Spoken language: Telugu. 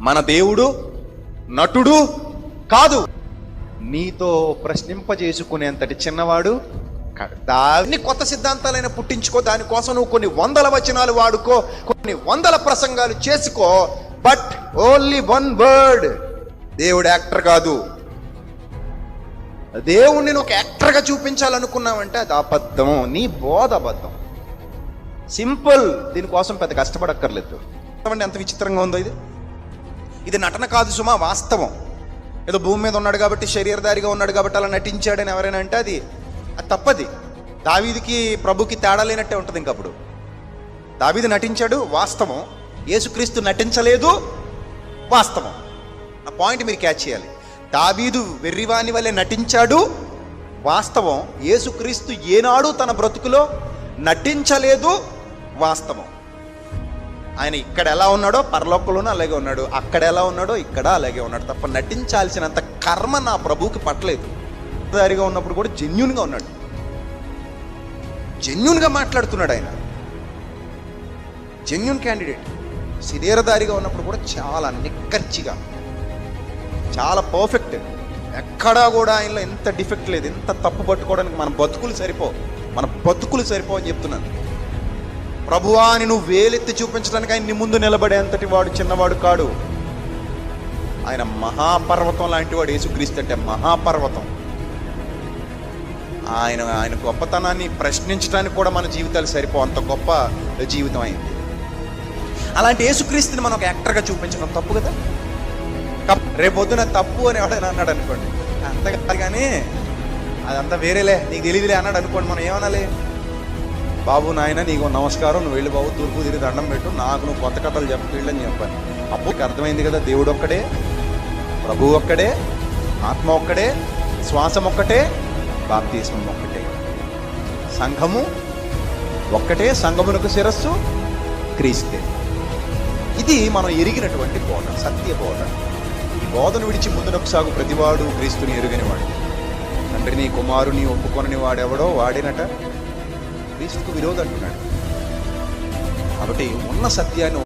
మన దేవుడు నటుడు కాదు. నీతో ప్రశ్నింపజేసుకునేంతటి చిన్నవాడు దాన్ని కొత్త సిద్ధాంతాలైనా పుట్టించుకో దానికోసం నువ్వు కొన్ని వందల వచనాలు వాడుకో కొన్ని వందల ప్రసంగాలు చేసుకో బట్ ఓన్లీ వన్ వర్డ్. దేవుడు యాక్టర్ కాదు. దేవుణ్ణి నువ్వు ఒక యాక్టర్గా చూపించాలనుకున్నావంటే అది అబద్ధం నీ బోధ అబద్ధం. సింపుల్ దీనికోసం పెద్ద కష్టపడక్కర్లేదు. ఎంత విచిత్రంగా ఉందో ఇది. ఇది నటన కాదు సుమా వాస్తవం. ఏదో భూమి మీద ఉన్నాడు కాబట్టి శరీరధారిగా ఉన్నాడు కాబట్టి అలా నటించాడని ఎవరైనా అంటే అది అది తప్పది. దావీదికి ప్రభుకి తేడా లేనట్టే ఉంటుంది ఇంకప్పుడు దావీది నటించాడు వాస్తవం. యేసుక్రీస్తు నటించలేదు వాస్తవం. ఆ పాయింట్ మీరు క్యాచ్ చేయాలి. దావీదు వెర్రివాని వల్లే నటించాడు వాస్తవం. యేసుక్రీస్తు ఏనాడు తన బ్రతుకులో నటించలేదు వాస్తవం. ఆయన ఇక్కడ ఎలా ఉన్నాడో పరలోకంలోనూ అలాగే ఉన్నాడు. అక్కడ ఎలా ఉన్నాడో ఇక్కడ అలాగే ఉన్నాడు. తప్ప నటించాల్సినంత కర్మ నా ప్రభువుకి పట్టలేదు. దారిగా ఉన్నప్పుడు కూడా జెన్యున్గా ఉన్నాడు. జెన్యున్గా మాట్లాడుతున్నాడు ఆయన. Genuine candidate. శరీరదారిగా ఉన్నప్పుడు కూడా చాలా నిక్కర్చిగా చాలా పర్ఫెక్ట్. ఎక్కడా కూడా ఆయనలో ఎంత డిఫెక్ట్ లేదు. ఎంత తప్పు పట్టుకోవడానికి మన బతుకులు సరిపో మన బతుకులు సరిపో అని చెప్తున్నాను. ప్రభువా అని నువ్వు వేలెత్తి చూపించడానికి ఆయన నీ ముందు నిలబడేంతటి వాడు చిన్నవాడు కాడు. ఆయన మహాపర్వతం లాంటి వాడు యేసుక్రీస్తు అంటే మహాపర్వతం. ఆయన ఆయన గొప్పతనాన్ని ప్రశ్నించడానికి కూడా మన జీవితాలు సరిపో అంత గొప్ప జీవితం అయింది. అలాంటి యేసుక్రీస్తుని మనం ఒక యాక్టర్గా చూపించడం తప్పు కదా? రేపొద్దున తప్పు అని ఎవడైనా అన్నాడు అనుకోండి. అంత కానీ అదంతా వేరేలే నీకు తెలియదులే అన్నాడు అనుకోండి మనం ఏమనాలి? బాబు నాయన నీకు నమస్కారం నువ్వు వెళ్ళి బాబు తూర్పు తిరిగి దండం పెట్టు నాకు నువ్వు కొత్త కథలు చెప్పిళ్ళని చెప్పాను అప్పుడు అర్థమైంది కదా దేవుడు ఒక్కడే ప్రభు ఒక్కడే ఆత్మ ఒక్కడే శ్వాసం ఒక్కటే బాప్తీసం ఒక్కటే. సంఘము ఒక్కటే సంఘమునకు శిరస్సు క్రీస్తే. ఇది మనం ఎరిగినటువంటి బోధ సత్య బోధ. ఈ బోధను విడిచి ముందునకు సాగు ప్రతివాడు క్రీస్తుని ఎరుగనివాడు. తండ్రిని కుమారుని ఒప్పుకొనని వాడెవడో వాడినట. క్రీస్తుకు విరోధం అంటున్నాడు. కాబట్టి ఉన్న సత్యాన్ని